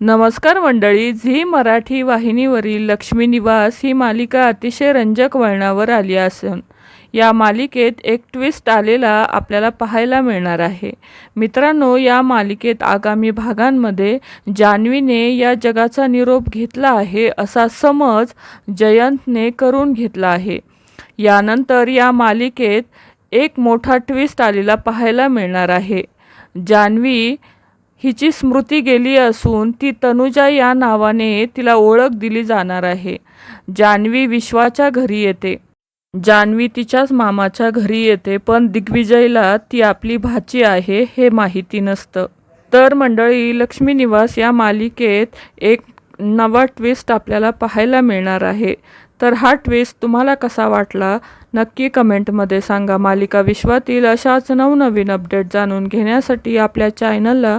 नमस्कार मंडळी झी मराठी वाहिनीवरील लक्ष्मी निवास ही मालिका अतिशय रंजक वळणावर आली असून या मालिकेत एक ट्विस्ट आलेला आपल्याला पाहायला मिळणार आहे. मित्रांनो या मालिकेत आगामी भागांमध्ये जान्हवीने या जगाचा निरोप घेतला आहे असा समज जयंतने करून घेतला आहे. यानंतर या मालिकेत एक मोठा ट्विस्ट आलेला पाहायला मिळणार आहे. जान्हवी हिची स्मृती गेली असून ती तनुजा या नावाने तिला ओळख दिली जाणार आहे. जान्हवी विश्वाच्या घरी येते. जान्हवी तिच्याच मामाच्या घरी येते पण दिग्विजयला ती आपली भाची आहे हे माहिती नसतं. तर मंडळी लक्ष्मी निवास या मालिकेत एक नवा ट्विस्ट आपल्याला पाहायला मिळणार आहे. तर हा ट्विस्ट तुम्हाला कसा वाटला? नक्की कमेंटमध्ये सांगा. मालिका विश्वातील अशाच नवनवीन अपडेट जाणून घेण्यासाठी आपल्या चॅनलला